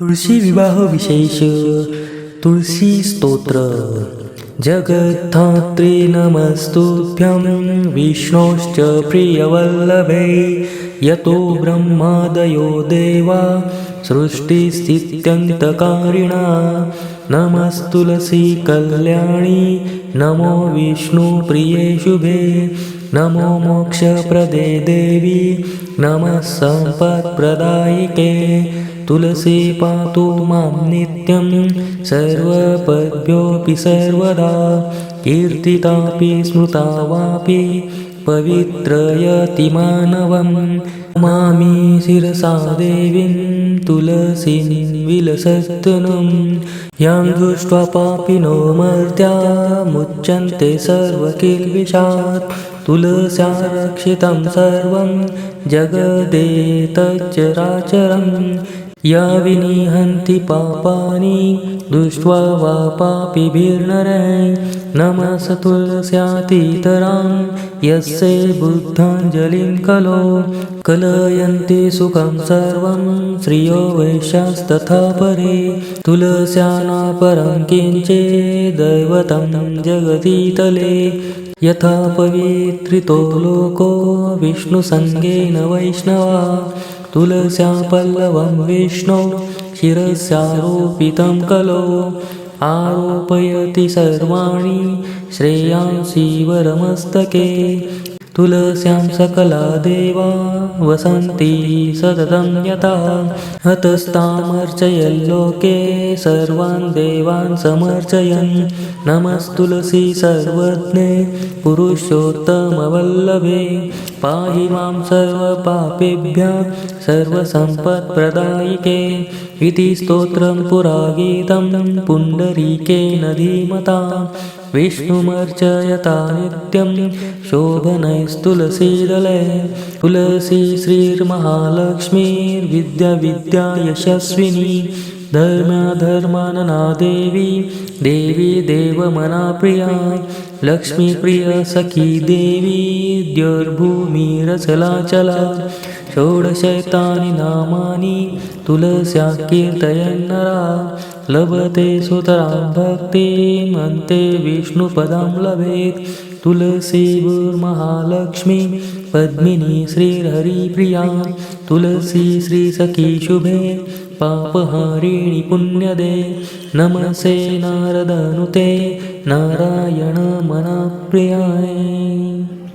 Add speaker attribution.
Speaker 1: तुळशी विवाह विशेष तुळशी स्तोत्र। जगद्धात्रे नमस्तुभ्यं विष्णोश्च प्रियवल्लभे। यतो ब्रह्मादयो देवा सृष्टिस्थित्यन्तकारिणा। नमस्तुलसी कल्याणी। नमो विष्णुप्रिये शुभे। नमो मोक्षप्रदे देवी। नमः सम्पत्प्रदायिके तुलसी पातु मां नित्यं। सर्वपद्भ्योऽपि सर्वदा। कीर्तितापि स्मृता वापि पवित्रयति मानवं मामी शिरसा देवीं तुलसीं विलसत्तनं यां दृष्ट्वा पापिनो मर्त्या मुच्यन्ते सर्वकिल्बिषात् तुलस्या रक्षितं सर्वं जगदेतच्चराचरम् या विनिहन्ति पापानि दृष्ट्वा वा पापिभिर्नरै। नमस तुलस्यातीतरां यस्य बुद्धाञ्जलिं कलो। कलयन्ति सुखं सर्वं श्रियो वैश्यास्तथा परे। तुलस्यानापरं किञ्चिदैवतं जगतीतले यथा पवित्रितो लोको विष्णुसङ्गेन वैष्णवा तुलस्या पल्लवं विष्णो शिरस्यारोपितं कलो। आरोपयति सर्वाणि श्रेयांसि वरमस्तके। तुलस्यां सकला देवा वसन्ति सततं यथा। हतस्तामर्चयल्लोके सर्वान् देवान् समर्चयन्। नमस्तुलसी सर्वज्ञे पुरुषोत्तमवल्लभे। पाहि मां सर्वपापेभ्यः सर्वसम्पत्प्रदायिके। इति स्तोत्रं पुरागीतं पुण्डरीकेन धीमता विष्णुमर्चयता नित्यं शोभनैस्तुलसीदले तुलसी श्रीर्महालक्ष्मीर्विद्याविद्या यशस्विनी धर्म्याधर्मानना देवी देवी देवमनाप्रिया लक्ष्मीप्रिय सखी देवी द्युर्भूमिरचलाचला षोडशैतानि नामानि तुलस्या कीर्तयन्नरा लभते सुतरां भक्तिमन्ते विष्णुपदं लभेत्। तुलसीगुर्महालक्ष्मी पद्मिनी श्रीहरिप्रिया तुलसी श्रीसखी शुभे पापहारिणि पुण्यदे। नमसे नारदनुते नारायणमनप्रियाय